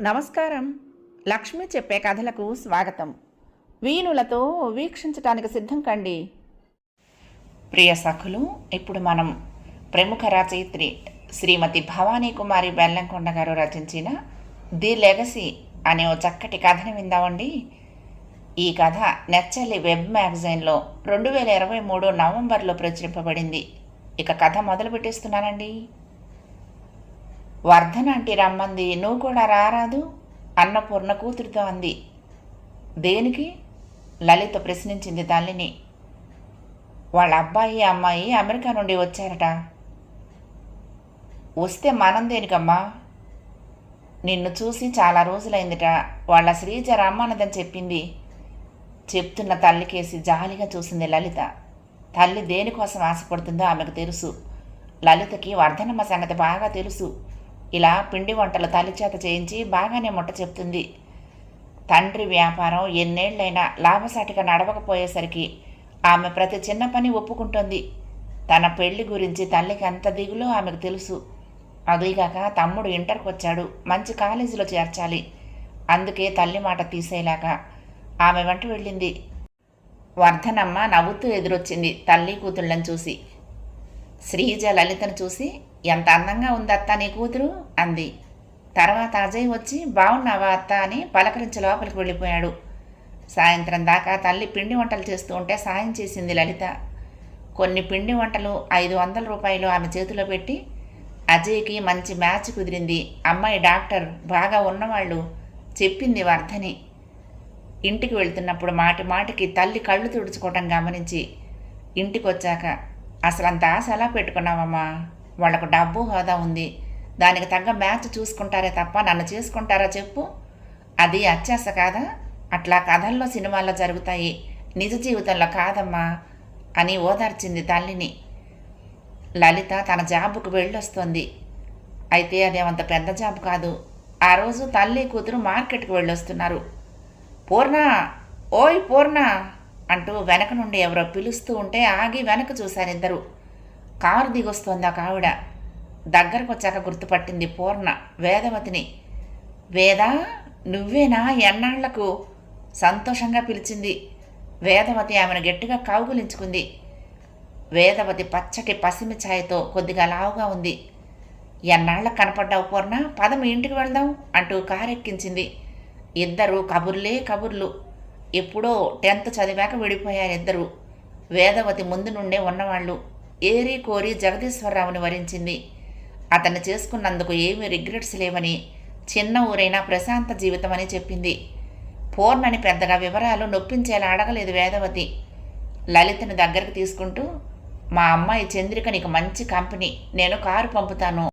నమస్కారం. లక్ష్మి చెప్పే కథలకు స్వాగతం. వీణులతో వీక్షించటానికి సిద్ధం కండి. ప్రియ సఖులు ఇప్పుడు మనం ప్రముఖ రచయిత్రి శ్రీమతి భవానీ కుమారి బెల్లంకొండ గారు రచించిన ది లెగసీ అనే ఓ చక్కటి కథని విందామండి. ఈ కథ నెచ్చలి వెబ్ మ్యాగజైన్లో రెండు వేల ఇరవై మూడు నవంబర్లో ప్రచురింపబడింది. ఇక కథ మొదలు పెట్టేస్తున్నానండి వర్ధన అంటే రమ్మంది నువ్వు కూడా రారాదు? అన్నపూర్ణ కూతురితో అంది. దేనికి? లలిత ప్రశ్నించింది తల్లిని. వాళ్ళ అబ్బాయి అమ్మాయి అమెరికా నుండి వచ్చారట. వస్తే మనం దేనికమ్మా? నిన్ను చూసి చాలా రోజులైందిట. వాళ్ళ శ్రీజ రమ్మన్నదని చెప్పింది. చెప్తున్న తల్లికేసి జాలిగా చూసింది లలిత. తల్లి దేనికోసం ఆశపడుతుందో ఆమెకు తెలుసు. లలితకి వర్ధనమ్మ సంగతి బాగా తెలుసు. ఇలా పిండి వంటలు తల్లి చేత చేయించి బాగానే ముట్ట చెప్తుంది. తండ్రి వ్యాపారం ఎన్నేళ్ళైనా లాభసాటిగా నడవకపోయేసరికి ఆమె ప్రతి చిన్న పని ఒప్పుకుంటోంది. తన పెళ్ళి గురించి తల్లికి అంత దిగులో ఆమెకు తెలుసు. అదిగాక తమ్ముడు ఇంటర్కి వచ్చాడు. మంచి కాలేజీలో చేర్చాలి. అందుకే తల్లి మాట తీసేలాగా ఆమె వెంట వెళ్ళింది. వర్ధనమ్మ నవ్వుతూ ఎదురొచ్చింది తల్లి కూతుళ్ళని చూసి. శ్రీజ లలితను చూసి ఎంత అందంగా ఉంది నీ కూతురు? అంది. తర్వాత అజయ్ వచ్చి బాగున్నావా అత్త? అని పలకరించి లోపలికి వెళ్ళిపోయాడు. సాయంత్రం దాకా తల్లి పిండి వంటలు చేస్తూ ఉంటే సాయం చేసింది లలిత. కొన్ని పిండి వంటలు ఐదు వందల రూపాయలు ఆమె చేతిలో పెట్టి అజయ్కి మంచి మ్యాచ్ కుదిరింది. అమ్మాయి డాక్టర్ బాగా ఉన్నవాళ్ళు చెప్పింది వర్ధని. ఇంటికి వెళ్తున్నప్పుడు మాటి మాటికి తల్లి కళ్ళు తుడుచుకోవటం గమనించి ఇంటికి వచ్చాక అసలు అంత ఆశ ఎలా పెట్టుకున్నావమ్మా? వాళ్ళకు డబ్బు హోదా ఉంది. దానికి తగ్గ మ్యాచ్ చూసుకుంటారే తప్ప నన్ను చేసుకుంటారా చెప్పు. అది అత్యాశ కాదా? అట్లా కథల్లో సినిమాల్లో జరుగుతాయి. నిజ జీవితంలో కాదమ్మా అని ఓదార్చింది తల్లిని. లలిత తన జాబుకు వెళ్ళొస్తోంది. అయితే అదేమంత పెద్ద జాబ్ కాదు. ఆ రోజు తల్లి కూతురు మార్కెట్కి వెళ్ళొస్తున్నారు. పూర్ణ! ఓయ్ పూర్ణ! అంటూ వెనక నుండి ఎవరో పిలుస్తూ ఉంటే ఆగి వెనక చూశారు ఇద్దరు. కారు దిగొస్తోంది ఆ కావిడ దగ్గరకు వచ్చాక గుర్తుపట్టింది పూర్ణ వేదవతిని. వేదా నువ్వేనా ఎన్నాళ్ళకు సంతోషంగా పిలిచింది? వేదవతి ఆమెను గట్టిగా కౌగులించుకుంది. వేదవతి పచ్చటి పసిమి ఛాయతో కొద్దిగా లావుగా ఉంది. ఎన్నాళ్ళకు కనపడ్డావు పూర్ణ? పదం ఇంటికి వెళ్దాం అంటూ కారెక్కించింది. ఇద్దరు కబుర్లే కబుర్లు. ఎప్పుడో టెన్త్ చదివాక విడిపోయారు ఇద్దరు వేదవతి ముందు నుండే ఉన్నవాళ్ళు. ఏరి కోరి జగదీశ్వరరావుని వరించింది. అతన్ని చేసుకున్నందుకు ఏమీ రిగ్రెట్స్ లేవని చిన్న ఊరైనా ప్రశాంత జీవితం అని చెప్పింది. పూర్ణని పెద్దగా వివరాలు నొప్పించేలా అడగలేదు వేదవతి. లలితని దగ్గరకు తీసుకుంటూ మా అమ్మాయి చంద్రిక నీకు మంచి కంపెనీ నేను కారు పంపుతాను.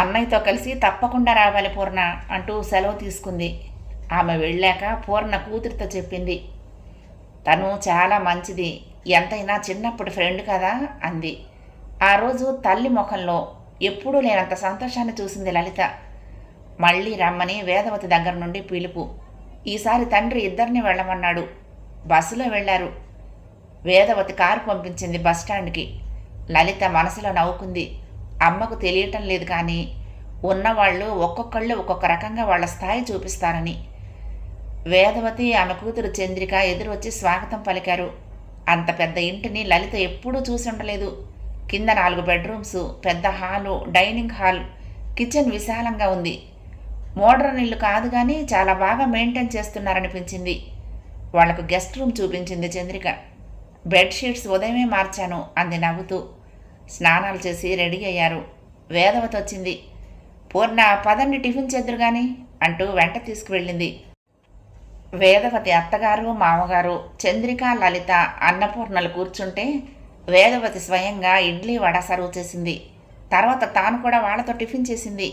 అన్నయ్యతో కలిసి తప్పకుండా రావాలి పూర్ణ అంటూ సెలవు తీసుకుంది. ఆమె వెళ్ళాక పూర్ణ కూతురితో చెప్పింది. తను చాలా మంచిది. ఎంతైనా చిన్నప్పుడు ఫ్రెండ్ కదా అంది. ఆ రోజు తల్లి ముఖంలో ఎప్పుడూ లేనంత సంతోషాన్ని చూసింది లలిత. మళ్ళీ రమ్మని వేదవతి దగ్గర నుండి పిలుపు. ఈసారి తండ్రి ఇద్దరిని వెళ్ళమన్నాడు. బస్సులో వెళ్ళారు. వేదవతి కారు పంపించింది బస్టాండ్కి లలిత మనసులో నవ్వుకుంది. అమ్మకు తెలియటం లేదు కానీ ఉన్నవాళ్ళు ఒక్కొక్కళ్ళు ఒక్కొక్క రకంగా వాళ్ళ స్థాయి చూపిస్తారని. వేదవతి ఆమె కూతురు చంద్రిక ఎదురొచ్చి స్వాగతం పలికారు. అంత పెద్ద ఇంటిని లలిత ఎప్పుడూ చూసి ఉండలేదు. కింద నాలుగు బెడ్రూమ్స్ పెద్ద హాలు డైనింగ్ హాల్ కిచెన్ విశాలంగా ఉంది. మోడ్రన్ ఇల్లు కాదు కానీ చాలా బాగా మెయింటైన్ చేస్తున్నారనిపించింది. వాళ్ళకు గెస్ట్ రూమ్ చూపించింది చంద్రిక. బెడ్షీట్స్ ఉదయమే మార్చాను అంది నవ్వుతూ. స్నానాలు చేసి రెడీ అయ్యారు. వేదవతి వచ్చింది పూర్ణ పదండి టిఫిన్ చేద్దరు కానీ అంటూ వెంట తీసుకువెళ్ళింది. వేదవతి అత్తగారు మామగారు చంద్రిక లలిత అన్నపూర్ణలు కూర్చుంటే వేదవతి స్వయంగా ఇడ్లీ వడ సర్వ్ చేసింది. తర్వాత తాను కూడా వాళ్ళతో టిఫిన్ చేసింది.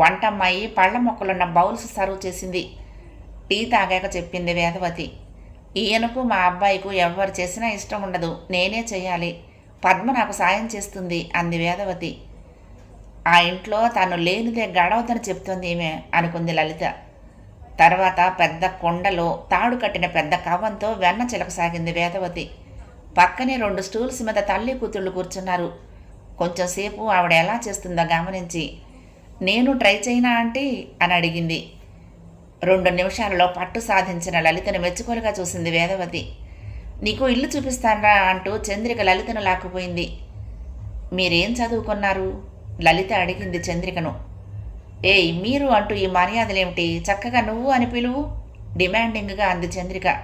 వంటమ్మాయి పళ్ళ మొక్కలున్న బౌల్స్ సర్వ్ చేసింది. టీ తాగాక చెప్పింది వేదవతి. ఈయనకు మా అబ్బాయికు ఎవ్వరు చేసినా ఇష్టం ఉండదు. నేనే చేయాలి. పద్మ నాకు సాయం చేస్తుంది అంది వేదవతి. ఆ ఇంట్లో తాను లేనిదే గడవదని చెప్తోంది ఈమె అనుకుంది లలిత. తర్వాత పెద్ద కొండలో తాడు కట్టిన పెద్ద కవ్వంతో వెన్న చిలకసాగింది వేదవతి. పక్కనే రెండు స్టూల్స్ మీద తల్లి కూతుళ్ళు కూర్చున్నారు. కొంచెంసేపు ఆవిడ ఎలా చేస్తుందో గమనించి నేను ట్రై చేయనా ఆంటీ? అని అడిగింది. రెండు నిమిషాలలో పట్టు సాధించిన లలితను మెచ్చుకోలుగా చూసింది వేదవతి. నీకు ఇల్లు చూపిస్తానరా అంటూ చంద్రిక లలితను లాక్కుపోయింది. మీరేం చదువుకున్నారు? లలిత అడిగింది చంద్రికను. ఏయ్ మీరు అంటూ ఈ మర్యాదలేమిటి? చక్కగా నువ్వు అని పిలువు? డిమాండింగ్గా అంది చంద్రిక.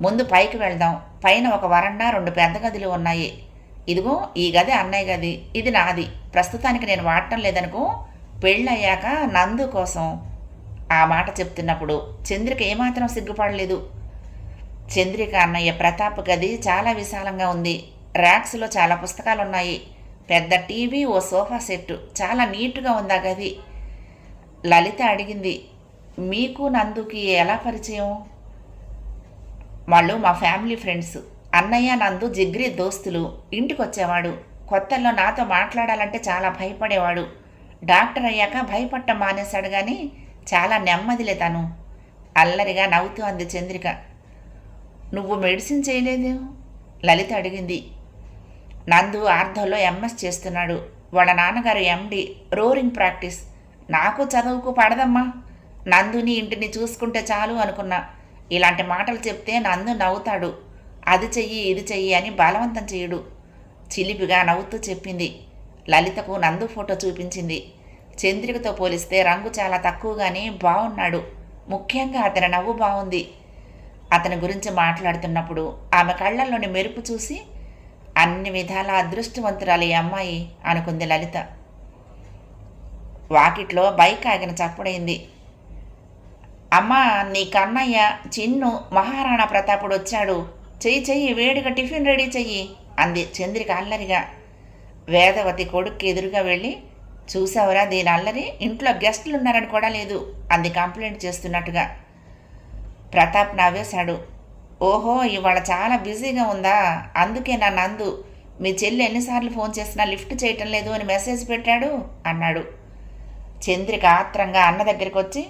ముందు పైకి వెళ్దాం. పైన ఒక వరండా రెండు పెద్ద గదులు ఉన్నాయి. ఇదిగో ఈ గది అన్నయ్య గది. ఇది నాది. ప్రస్తుతానికి నేను వాడటం లేదనుకో పెళ్ళయ్యాక నందు కోసం ఆ మాట చెప్తున్నప్పుడు చంద్రిక ఏమాత్రం సిగ్గుపడలేదు. చంద్రిక అన్నయ్య ప్రతాప్ గది చాలా విశాలంగా ఉంది. ర్యాక్స్లో చాలా పుస్తకాలు ఉన్నాయి పెద్ద టీవీ ఓ సోఫా సెట్టు. చాలా నీట్గా ఉంది ఆ గది. లలిత అడిగింది మీకు నందుకి ఎలా పరిచయం? వాళ్ళు మా ఫ్యామిలీ ఫ్రెండ్స్. అన్నయ్య నందు జిగ్రి దోస్తులు. ఇంటికి వచ్చేవాడు కొత్తల్లో నాతో మాట్లాడాలంటే చాలా భయపడేవాడు. డాక్టర్ అయ్యాక భయపడటం మానేశాడు కానీ చాలా నెమ్మదిలే తను. అల్లరిగా నవ్వుతూ అంది చంద్రిక. నువ్వు మెడిసిన్ చేయలేదు? లలిత అడిగింది. నందు ఆర్ధంలో ఎంఎస్ చేస్తున్నాడు. వాళ్ళ నాన్నగారు ఎండి రోరింగ్ ప్రాక్టీస్. నాకు చదువుకు పడదమ్మా. నందుని ఇంటిని చూసుకుంటే చాలు అనుకున్నా. ఇలాంటి మాటలు చెప్తే నందు నవ్వుతాడు. అది చెయ్యి ఇది చెయ్యి అని బలవంతం చేయడు. చిలిపిగా నవ్వుతూ చెప్పింది. లలితకు నందు ఫోటో చూపించింది. చంద్రికతో పోలిస్తే రంగు చాలా తక్కువగానే బాగున్నాడు ముఖ్యంగా అతని నవ్వు బాగుంది అతని గురించి మాట్లాడుతున్నప్పుడు ఆమె కళ్ళల్లోని మెరుపు చూసి అన్ని విధాల అదృష్టవంతురాలు ఈ అమ్మాయి అనుకుంది లలిత. వాకిట్లో బైక్ ఆగిన చప్పుడైంది. అమ్మా నీ కన్నయ్య చిన్ను మహారాణా ప్రతాపుడు వచ్చాడు. చెయ్యి చెయ్యి వేడిగా టిఫిన్ రెడీ చెయ్యి అంది చంద్రిక అల్లరిగా. వేదవతి కొడుక్కి ఎదురుగా వెళ్ళి చూసావరా దీని అల్లరి ఇంట్లో గెస్టులు ఉన్నారని కూడా లేదు అంది కంప్లైంట్ చేస్తున్నట్టుగా. ప్రతాప్ నవ్వేశాడు. ఓహో ఇవాళ చాలా బిజీగా ఉందా? అందుకే నా నందు మీ చెల్లి ఎన్నిసార్లు ఫోన్ చేసినా లిఫ్ట్ చేయటం లేదు అని మెసేజ్ పెట్టాడు అన్నాడు. చంద్రిక ఆత్రంగా అన్న దగ్గరికి వచ్చి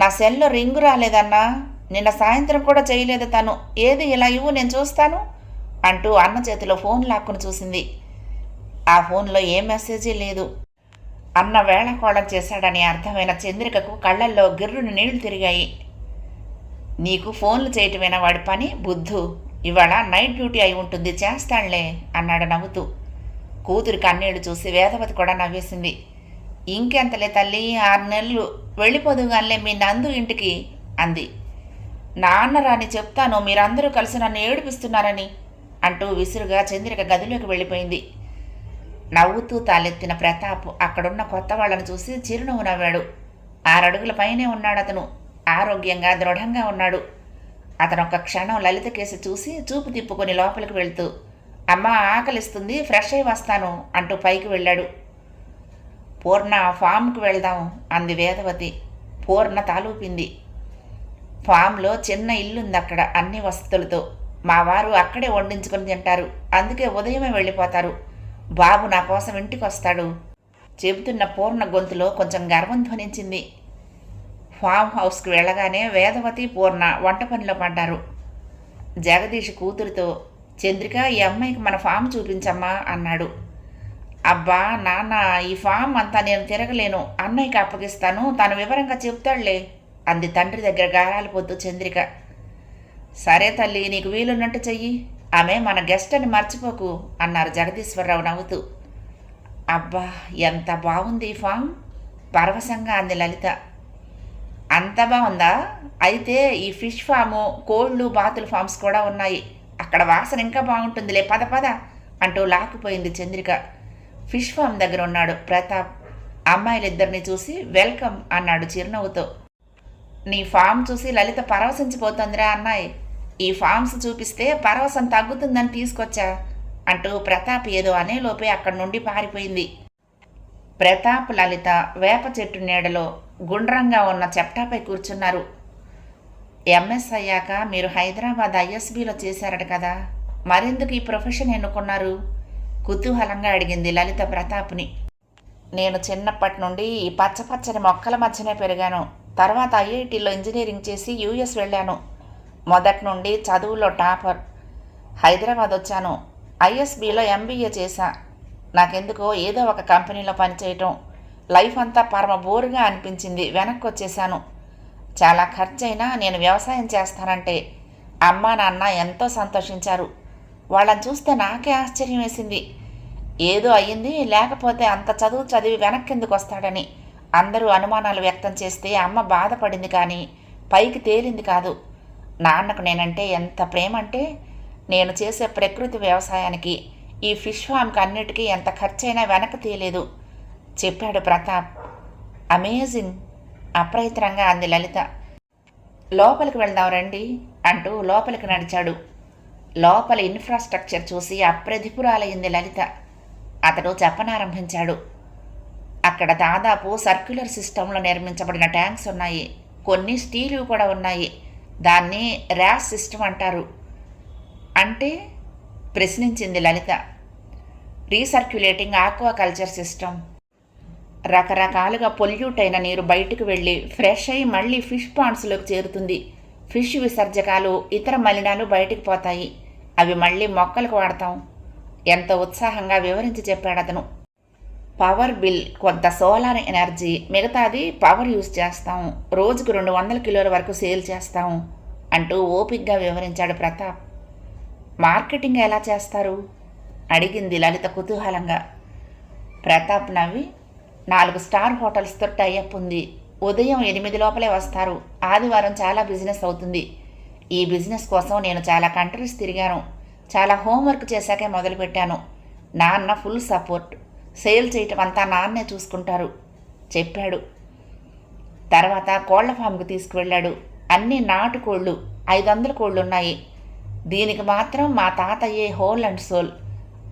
నా సెల్లో రింగు రాలేదన్నా నిన్న సాయంత్రం కూడా చేయలేదు తను. ఏది ఇలా ఇవ్వు నేను చూస్తాను అంటూ అన్న చేతిలో ఫోన్ లాక్కుని చూసింది. ఆ ఫోన్లో ఏ మెసేజీ లేదు. అన్న వేళకోళం చేశాడని అర్థమైన చంద్రికకు కళ్ళల్లో గిర్రును నీళ్ళు తిరిగాయి. నీకు ఫోన్లు చేయటమేనా వాడి పని? బుద్ధు ఇవాళ నైట్ డ్యూటీ అయి ఉంటుంది చేస్తానులే అన్నాడు నవ్వుతూ. కూతురు కన్నీళ్ళు చూసి వేదవతి కూడా నవ్వేసింది. ఇంకెంతలే తల్లి ఆరు నెలలు వెళ్ళిపోదుగానే మీ నందు ఇంటికి అంది. నాన్న రాని చెప్తాను మీరందరూ కలిసి నన్ను ఏడిపిస్తున్నారని అంటూ విసురుగా చంద్రిక గదిలోకి వెళ్ళిపోయింది. నవ్వుతూ తాలెత్తిన ప్రతాప్ అక్కడున్న కొత్త వాళ్ళని చూసి చిరునవ్వు నవ్వాడు. ఆరడుగుల పైనే ఉన్నాడు అతను ఆరోగ్యంగా దృఢంగా ఉన్నాడు. అతను ఒక క్షణం లలితకేసి చూసి చూపు తిప్పుకొని లోపలికి వెళ్తూ అమ్మ ఆకలిస్తుంది ఫ్రెష్ అయి వస్తాను అంటూ పైకి వెళ్ళాడు. పూర్ణ ఫామ్కి వెళ్దాం అంది వేదవతి. పూర్ణ తాలూపింది. ఫామ్లో చిన్న ఇల్లుంది అక్కడ అన్ని వసతులతో. మా వారు అక్కడే వండించుకొని తింటారు. అందుకే ఉదయమే వెళ్ళిపోతారు. బాబు నా కోసం ఇంటికి వస్తాడు చెబుతున్న పూర్ణ గొంతులో కొంచెం గర్వం ధ్వనించింది. ఫామ్ హౌస్కి వెళ్ళగానే వేదవతి పూర్ణ వంట పనిలో పడ్డారు. జగదీష్ కూతురితో చంద్రిక ఈ అమ్మాయికి మన ఫామ్ చూపించమ్మా అన్నాడు. అబ్బా నాన్న ఈ ఫామ్ అంతా నేను తిరగలేను. అన్నయ్యకి అప్పగిస్తాను. తను వివరంగా చెప్తాడులే అంది తండ్రి దగ్గర గారాలిపోద్దు చంద్రిక. సరే తల్లి నీకు వీలున్నట్టు చెయ్యి. ఆమె మన గెస్ట్ అని మర్చిపోకు అన్నారు జగదీశ్వరరావు నవ్వుతూ. అబ్బా ఎంత బాగుంది ఈ ఫామ్! పరవశంగా అంది లలిత. అంత బాగుందా? అయితే ఈ ఫిష్ ఫాము కోళ్ళు బాతుల ఫామ్స్ కూడా ఉన్నాయి. అక్కడ వాసన ఇంకా బాగుంటుందిలే. పద పద అంటూ లాక్కుపోయింది చంద్రిక. ఫిష్ ఫామ్ దగ్గర ఉన్నాడు ప్రతాప్. అమ్మాయిలిద్దరిని చూసి వెల్కమ్ అన్నాడు చిరునవ్వుతో. నీ ఫామ్ చూసి లలిత పరవశించిపోతుందిరా అన్నాయి. ఈ ఫామ్స్ చూపిస్తే పరవశం తగ్గుతుందని తీసుకొచ్చా? అంటూ ప్రతాప్ ఏదో అనేలోపే అక్కడి నుండి పారిపోయింది. ప్రతాప్ లలిత వేప చెట్టు నీడలో గుండ్రంగా ఉన్న చెప్టాపై కూర్చున్నారు. ఎంఎస్ అయ్యాక మీరు హైదరాబాద్ ఐఎస్బీలో చేశారట కదా? మరెందుకు ఈ ప్రొఫెషన్ ఎన్నుకున్నారు? కుతూహలంగా అడిగింది లలిత ప్రతాప్ని. నేను చిన్నప్పటి నుండి ఈ పచ్చ పచ్చని మొక్కల మధ్యనే పెరిగాను. తర్వాత ఐఐటిలో ఇంజనీరింగ్ చేసి యూఎస్ వెళ్ళాను. మొదటి నుండి చదువులో టాపర్. హైదరాబాద్ వచ్చాను. ఐఎస్బీలో ఎంబీఏ చేశా. నాకెందుకో ఏదో ఒక కంపెనీలో పనిచేయటం. లైఫ్ అంతా పరమ బోరుగా అనిపించింది. వెనక్కి వచ్చేసాను చాలా ఖర్చైనా నేను వ్యవసాయం చేస్తానంటే అమ్మ నాన్న ఎంతో సంతోషించారు. వాళ్ళని చూస్తే నాకే ఆశ్చర్యం వేసింది. ఏదో అయ్యింది లేకపోతే అంత చదువు చదివి వెనక్కిందుకు వస్తాడని అందరూ అనుమానాలు వ్యక్తం చేస్తే అమ్మ బాధపడింది కానీ పైకి తేలింది కాదు. నాన్నకు నేనంటే ఎంత ప్రేమ అంటే నేను చేసే ప్రకృతి వ్యవసాయానికి ఈ ఫిష్ ఫామ్కి అన్నిటికీ ఎంత ఖర్చైనా వెనక్కి తీయలేదు చెప్పాడు ప్రతాప్. అమేజింగ్. అప్రయత్నంగా అంది లలిత. లోపలికి వెళ్దాం రండి అంటూ లోపలికి నడిచాడు. లోపల ఇన్ఫ్రాస్ట్రక్చర్ చూసి అప్రతిపురాలయ్యింది లలిత. అతడు చెప్పనారంభించాడు. అక్కడ దాదాపు సర్క్యులర్ సిస్టంలో నిర్మించబడిన ట్యాంక్స్ ఉన్నాయి. కొన్ని స్టీలు కూడా ఉన్నాయి. దాన్ని ర్యాష్ సిస్టమ్ అంటారు. అంటే? ప్రశ్నించింది లలిత. రీసర్క్యులేటింగ్ ఆక్వాకల్చర్ సిస్టమ్ రకరకాలుగా పొల్యూట్ అయిన నీరు బయటకు వెళ్ళి ఫ్రెష్ అయి మళ్ళీ ఫిష్ పాండ్స్లోకి చేరుతుంది. ఫిష్ విసర్జకాలు ఇతర మలినాలు బయటికి పోతాయి. అవి మళ్ళీ మొక్కలకు వాడతాం. ఎంతో ఉత్సాహంగా వివరించి చెప్పాడు అతను. పవర్ బిల్ కొంత సోలార్ ఎనర్జీ మిగతాది పవర్ యూజ్ చేస్తాం. రోజుకు రెండు వందల కిలోల వరకు సేల్ చేస్తాం అంటూ ఓపిక్గా వివరించాడు ప్రతాప్. మార్కెటింగ్ ఎలా చేస్తారు? అడిగింది లలిత కుతూహలంగా. ప్రతాప్ నవ్వి నాలుగు స్టార్ హోటల్స్తో టైఅప్ ఉంది. ఉదయం ఎనిమిది లోపలే వస్తారు. ఆదివారం చాలా బిజినెస్ అవుతుంది. ఈ బిజినెస్ కోసం నేను చాలా కంట్రీస్ తిరిగాను. చాలా హోంవర్క్ చేశాకే మొదలుపెట్టాను నాన్న ఫుల్ సపోర్ట్. సేల్ చేయటం అంతా నాన్నే చూసుకుంటారు. చెప్పాడు. తర్వాత కోళ్ళ ఫామ్కి తీసుకువెళ్ళాడు. అన్ని నాటుకోళ్ళు ఐదు వందల కోళ్ళు ఉన్నాయి దీనికి మాత్రం మా తాతయ్యే హోల్ అండ్ సోల్.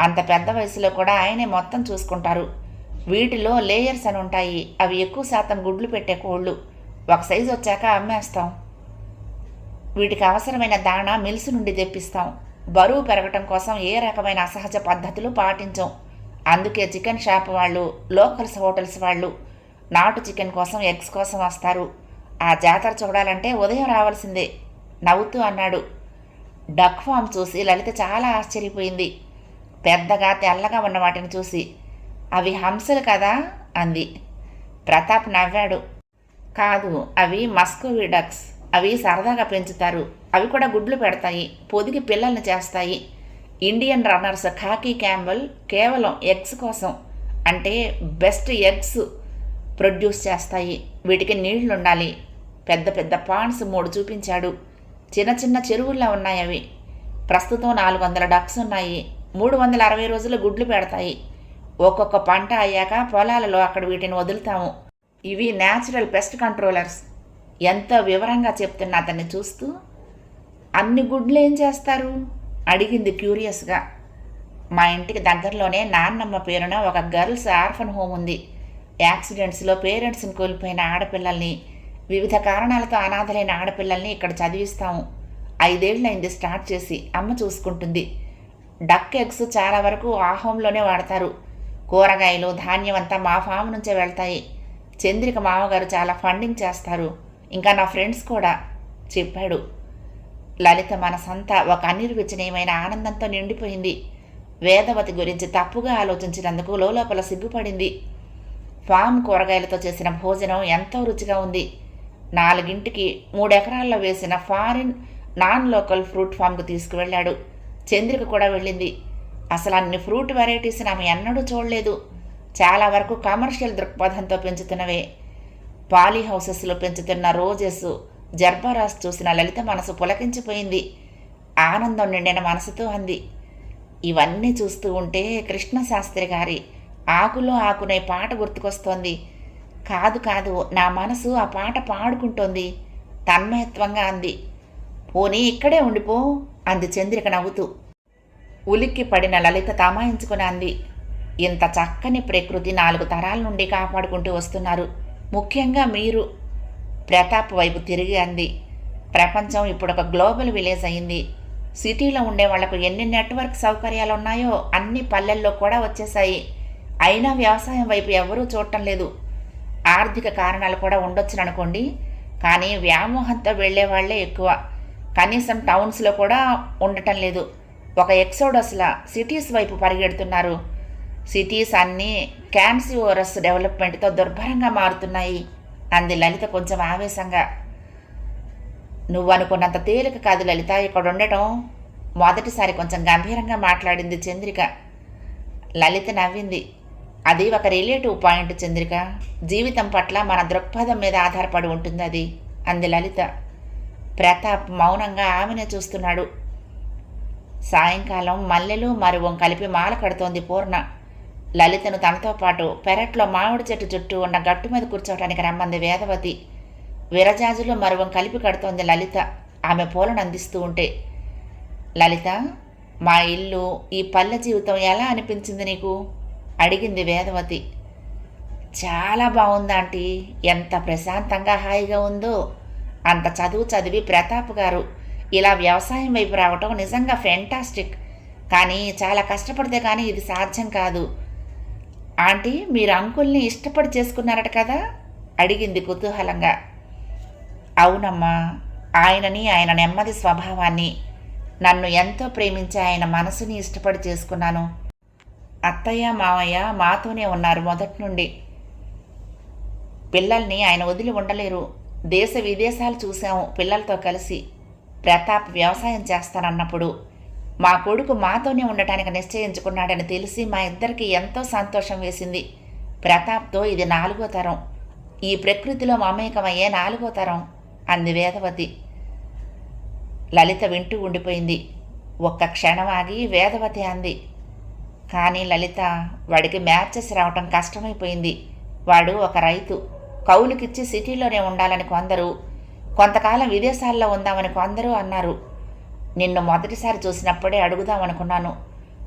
అంత పెద్ద వయసులో కూడా ఆయనే మొత్తం చూసుకుంటారు. వీటిలో లేయర్స్ అని ఉంటాయి. అవి ఎక్కువ శాతం గుడ్లు పెట్టే కోళ్ళు. ఒక సైజు వచ్చాక అమ్మేస్తాం. వీటికి అవసరమైన దాణా మిల్స్ నుండి తెప్పిస్తాం. బరువు పెరగటం కోసం ఏ రకమైన అసహజ పద్ధతులు పాటించం. అందుకే చికెన్ షాప్ వాళ్ళు లోకల్స్ హోటల్స్ వాళ్ళు నాటు చికెన్ కోసం ఎగ్స్ కోసం వస్తారు. ఆ జాతర చూడాలంటే ఉదయం రావాల్సిందే నవ్వుతూ అన్నాడు. డక్ ఫామ్ చూసి లలిత చాలా ఆశ్చర్యపోయింది. పెద్దగా తెల్లగా ఉన్న వాటిని చూసి అవి హంసలు కదా? అంది. ప్రతాప్ నవ్వాడు. కాదు అవి మస్కోవి డక్స్ అవి సరదాగా పెంచుతారు. అవి కూడా గుడ్లు పెడతాయి. పొదిగి పిల్లల్ని చేస్తాయి. ఇండియన్ రన్నర్స్ ఖాకీ క్యాంబల్ కేవలం ఎగ్స్ కోసం అంటే బెస్ట్ ఎగ్స్ ప్రొడ్యూస్ చేస్తాయి. వీటికి నీళ్ళు ఉండాలి పెద్ద పెద్ద పాండ్స్ మూడు చూపించాడు. చిన్న చిన్న చెరువుల్లో ఉన్నాయి అవి. ప్రస్తుతం నాలుగు వందల డక్స్ ఉన్నాయి. మూడు వందల అరవై రోజులు గుడ్లు పెడతాయి. ఒక్కొక్క పంట అయ్యాక పొలాలలో అక్కడ వీటిని వదులుతాము. ఇవి న్యాచురల్ పెస్ట్ కంట్రోలర్స్ ఎంతో వివరంగా చెప్తున్న అతన్ని చూస్తూ అన్ని గుడ్లు ఏం చేస్తారు? అడిగింది క్యూరియస్గా. మా ఇంటికి దగ్గరలోనే నాన్నమ్మ పేరున ఒక గర్ల్స్ ఆర్ఫన్ హోమ్ ఉంది. యాక్సిడెంట్స్లో పేరెంట్స్ని కోల్పోయిన ఆడపిల్లల్ని వివిధ కారణాలతో అనాథలైన ఆడపిల్లల్ని ఇక్కడ చదివిస్తాము. ఐదేళ్ళైంది స్టార్ట్ చేసి అమ్మ చూసుకుంటుంది. డక్ ఎగ్స్ చాలా వరకు ఆ హోంలోనే వాడతారు. కూరగాయలు ధాన్యం అంతా మా ఫామ్ నుంచే వెళ్తాయి. చంద్రిక మామగారు చాలా ఫండింగ్ చేస్తారు. ఇంకా నా ఫ్రెండ్స్ కూడా చెప్పాడు. లలిత మనసంతా ఒక అనిర్వచనీయమైన ఆనందంతో నిండిపోయింది. వేదవతి గురించి తప్పుగా ఆలోచించినందుకు లోపల సిగ్గుపడింది. ఫామ్ కూరగాయలతో చేసిన భోజనం ఎంతో రుచిగా ఉంది. నాలుగింటికి మూడెకరాల్లో వేసిన ఫారిన్ నాన్ లోకల్ ఫ్రూట్ ఫామ్కు తీసుకువెళ్ళాడు. చంద్రిక కూడా వెళ్ళింది. అసలు అన్ని ఫ్రూట్ వెరైటీస్ని ఆమె ఎన్నడూ చూడలేదు. చాలా వరకు కమర్షియల్ దృక్పథంతో పెంచుతున్నవే. పాలీ హౌసెస్లో పెంచుతున్న రోజెస్ జర్బరాస్ చూసిన లలిత మనసు పులకించిపోయింది. ఆనందం నిండిన మనసుతో అంది. ఇవన్నీ చూస్తూ ఉంటే కృష్ణశాస్త్రి గారి ఆకులో ఆకునే పాట గుర్తుకొస్తోంది. కాదు కాదు నా మనసు ఆ పాట పాడుకుంటోంది. తన్మయత్వంగా అంది. పోనీ ఇక్కడే ఉండిపో అంది చంద్రిక నవ్వుతూ. ఉలిక్కి పడిన లలిత తమాయించుకుని అంది. ఇంత చక్కని ప్రకృతి నాలుగు తరాల నుండి కాపాడుకుంటూ వస్తున్నారు. ముఖ్యంగా మీరు. ప్రతాప్ వైపు తిరిగి అంది. ప్రపంచం ఇప్పుడు ఒక గ్లోబల్ విలేజ్ అయింది. సిటీలో ఉండే వాళ్ళకు ఎన్ని నెట్వర్క్ సౌకర్యాలు ఉన్నాయో అన్ని పల్లెల్లో కూడా వచ్చేసాయి అయినా వ్యవసాయం వైపు ఎవరూ చూడటం లేదు. ఆర్థిక కారణాలు కూడా ఉండొచ్చుననుకోండి కానీ వ్యామోహంతో వెళ్ళే వాళ్ళే ఎక్కువ. కనీసం టౌన్స్లో కూడా ఉండటం లేదు. ఒక ఎక్సోడస్లా సిటీస్ వైపు పరిగెడుతున్నారు. సిటీస్ అన్నీ క్యాన్సివోరస్ డెవలప్మెంట్తో దుర్భరంగా మారుతున్నాయి. అంది లలిత కొంచెం ఆవేశంగా. నువ్వు అనుకున్నంత తేలిక కాదు లలిత ఇక్కడ ఉండటం మొదటిసారి కొంచెం గంభీరంగా మాట్లాడింది చంద్రిక. లలిత నవ్వింది. అది ఒక రిలేటివ్ పాయింట్ చంద్రిక. జీవితం పట్ల మన దృక్పథం మీద ఆధారపడి ఉంటుంది అది అంది లలిత. ప్రతాప్ మౌనంగా ఆమెనే చూస్తున్నాడు. సాయంకాలం మల్లెలు మరువం కలిపి మాల కడుతోంది పూర్ణ. లలితను తనతో పాటు పెరట్లో మామిడి చెట్టు చుట్టూ ఉన్న గట్టు మీద కూర్చోవడానికి రమ్మంది వేదవతి. విరజాజులు మరువం కలిపి కడుతోంది లలిత. ఆమె పూలను అందిస్తూ ఉంటే లలిత మా ఇల్లు ఈ పల్లె జీవితం ఎలా అనిపించింది నీకు? అడిగింది వేదవతి. చాలా బాగుంది ఆంటీ. ఎంత ప్రశాంతంగా హాయిగా ఉందో. అంత చదువు చదివి ప్రతాప్ గారు ఇలా వ్యవసాయం వైపు రావటం నిజంగా ఫెంటాస్టిక్ కానీ చాలా కష్టపడితే కానీ ఇది సాధ్యం కాదు. ఆంటీ మీరు అంకుల్ని ఇష్టపడి చేసుకున్నారట కదా? అడిగింది కుతూహలంగా. అవునమ్మా ఆయనని ఆయన నెమ్మది స్వభావాన్ని. నన్ను ఎంతో ప్రేమించి ఆయన మనసుని ఇష్టపడి చేసుకున్నాను. అత్తయ్య మావయ్య మాతోనే ఉన్నారు మొదటి నుండి. పిల్లల్ని ఆయన వదిలి ఉండలేరు. దేశ విదేశాలు చూసాము పిల్లలతో కలిసి. ప్రతాప్ వ్యవసాయం చేస్తానన్నప్పుడు మా కొడుకు మాతోనే ఉండటానికి నిశ్చయించుకున్నాడని తెలిసి మా ఇద్దరికి ఎంతో సంతోషం వేసింది. ప్రతాప్తో ఇది నాలుగో తరం. ఈ ప్రకృతిలో మమేకమయ్యే నాలుగో తరం అంది వేదవతి. లలిత వింటూ ఉండిపోయింది. ఒక్క క్షణం ఆగి వేదవతి అంది. కానీ లలిత వాడికి మ్యాచెస్ రావటం కష్టమైపోయింది. వాడు ఒక రైతు. కౌలుకిచ్చి సిటీలోనే ఉండాలని కొందరు కొంతకాలం విదేశాల్లో ఉందామని కొందరు అన్నారు. నిన్ను మొదటిసారి చూసినప్పుడే అడుగుదామనుకున్నాను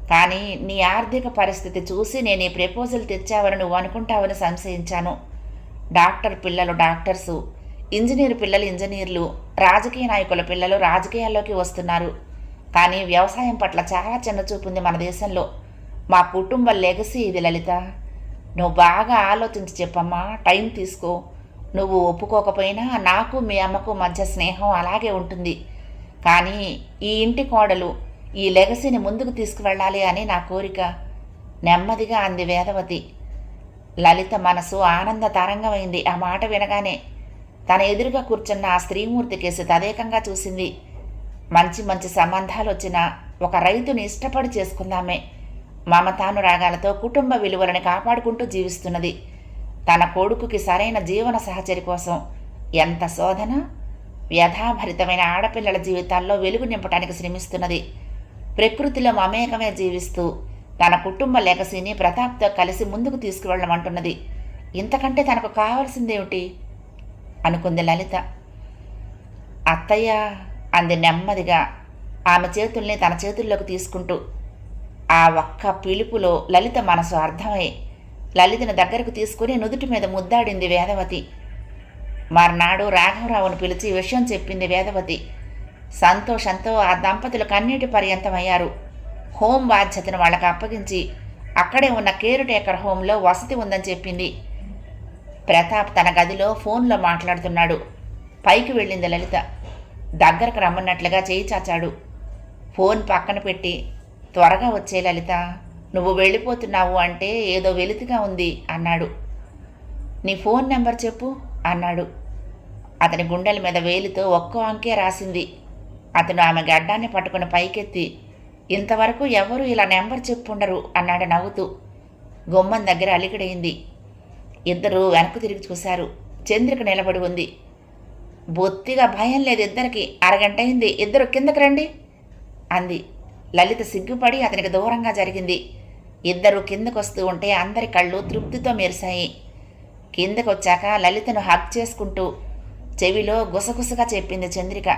కానీ నీ ఆర్థిక పరిస్థితి చూసి నేను ఈ ప్రపోజల్ తెచ్చావని నువ్వు అనుకుంటావని సంశయించాను. డాక్టర్ పిల్లలు డాక్టర్సు ఇంజనీర్ పిల్లలు ఇంజనీర్లు రాజకీయ నాయకుల పిల్లలు రాజకీయాల్లోకి వస్తున్నారు. కానీ వ్యవసాయం పట్ల చాలా చిన్న చూపుంది మన దేశంలో. మా కుటుంబ లెగసీ ఇది లలిత. నువ్వు బాగా ఆలోచించి చెప్పమ్మా టైం తీసుకో. నువ్వు ఒప్పుకోకపోయినా నాకు మీ అమ్మకు మధ్య స్నేహం అలాగే ఉంటుంది. కానీ ఈ ఇంటి కోడలు ఈ లెగసీని ముందుకు తీసుకువెళ్ళాలి అని నా కోరిక. నెమ్మదిగా అంది వేదవతి. లలిత మనసు ఆనంద తరంగమైంది. ఆ మాట వినగానే తన ఎదురుగా కూర్చున్న ఆ స్త్రీమూర్తి కేసు తదేకంగా చూసింది. మంచి మంచి సంబంధాలు వచ్చిన ఒక రైతుని ఇష్టపడి చేసుకుందామే. మమతానురాగాలతో కుటుంబ విలువలను కాపాడుకుంటూ జీవిస్తున్నది. తన కొడుకుకి సరైన జీవన సహచరి కోసం ఎంత శోధన? వ్యథాభరితమైన ఆడపిల్లల జీవితాల్లో వెలుగు నింపడానికి శ్రమిస్తున్నది. ప్రకృతిలో మమేకమే జీవిస్తూ తన కుటుంబ లెగసీని ప్రతాప్తో కలిసి ముందుకు తీసుకువెళ్ళమంటున్నది. ఇంతకంటే తనకు కావాల్సిందేమిటి? అనుకుంది లలిత. అత్తయ్య అంది నెమ్మదిగా ఆమె చేతుల్ని తన చేతుల్లోకి తీసుకుంటూ. ఆ ఒక్క పిలుపులో లలిత మనసు అర్థమై లలితను దగ్గరకు తీసుకుని నుదుటి మీద ముద్దాడింది వేదవతి. మర్నాడు రాఘవరావును పిలిచి విషయం చెప్పింది వేదవతి. సంతోషంతో ఆ దంపతులు కన్నీటి పర్యంతమయ్యారు. హోం బాధ్యతను వాళ్ళకి అప్పగించి అక్కడే ఉన్న కేరు టేకర్ హోంలో వసతి ఉందని చెప్పింది. ప్రతాప్ తన గదిలో ఫోన్లో మాట్లాడుతున్నాడు. పైకి వెళ్ళింది లలిత. దగ్గరకు రమ్మన్నట్లుగా చేయి చాచాడు. ఫోన్ పక్కన పెట్టి త్వరగా వచ్చే లలిత. నువ్వు వెళ్ళిపోతున్నావు అంటే ఏదో వెలితిగా ఉంది అన్నాడు. నీ ఫోన్ నెంబర్ చెప్పు అన్నాడు. అతని గుండెల మీద వేలితో ఒక్కో అంకే రాసింది. అతను ఆమె గడ్డాన్ని పట్టుకుని పైకెత్తి ఇంతవరకు ఎవరు ఇలా నెంబర్ చెప్పుండరు? అన్నాడు నవ్వుతూ. గుమ్మం దగ్గర అలికిడైంది. ఇద్దరు వెనక్కు తిరిగి చూశారు. చంద్రిక నిలబడి ఉంది. బొత్తిగా భయం లేదు ఇద్దరికి. అరగంట అయింది. ఇద్దరు కిందకి రండి అంది. లలిత సిగ్గుపడి అతనికి దూరంగా జరిగింది. ఇద్దరు కిందకొస్తూ ఉంటే అందరి కళ్ళు తృప్తితో మెరిశాయి. కిందకొచ్చాక లలితను హక్ చేసుకుంటూ చెవిలో గుసగుసగా చెప్పింది చంద్రిక.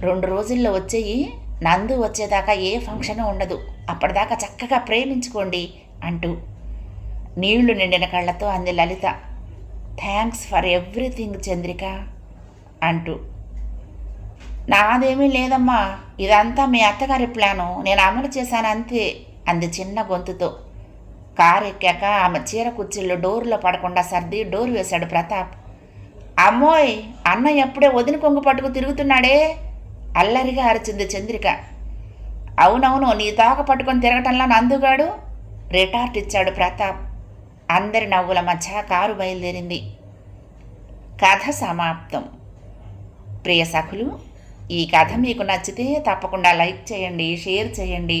రెండు రోజుల్లో వచ్చేయి నందు వచ్చేదాకా ఏ ఫంక్షన్ ఉండదు. అప్పటిదాకా చక్కగా ప్రేమించుకోండి అంటూ నీళ్ళు నిండిన కళ్ళతో అంది Lalitha. Thanks for everything Chandrika అంటూ. నాదేమీ లేదమ్మా ఇదంతా మీ అత్తగారి ప్లాను. నేను అమలు చేశాను అంతే. అంది చిన్న గొంతుతో. కారు ఎక్కాక ఆమె చీర కుర్చీల్లో డోర్లో పడకుండా సర్ది డోర్ వేశాడు ప్రతాప్. అమ్మోయ్ అన్న ఎప్పుడే వదిన కొంగు పట్టుకు తిరుగుతున్నాడే? అల్లరిగా అరిచింది చంద్రిక. అవునవును నీ తోక పట్టుకొని తిరగటంలో నందుగాడు? రిటార్ట్ ఇచ్చాడు ప్రతాప్. అందరి నవ్వుల మధ్య కారు బయలుదేరింది. కథ సమాప్తం. ప్రియ సఖులు ఈ కథ మీకు నచ్చితే తప్పకుండా లైక్ చేయండి షేర్ చేయండి.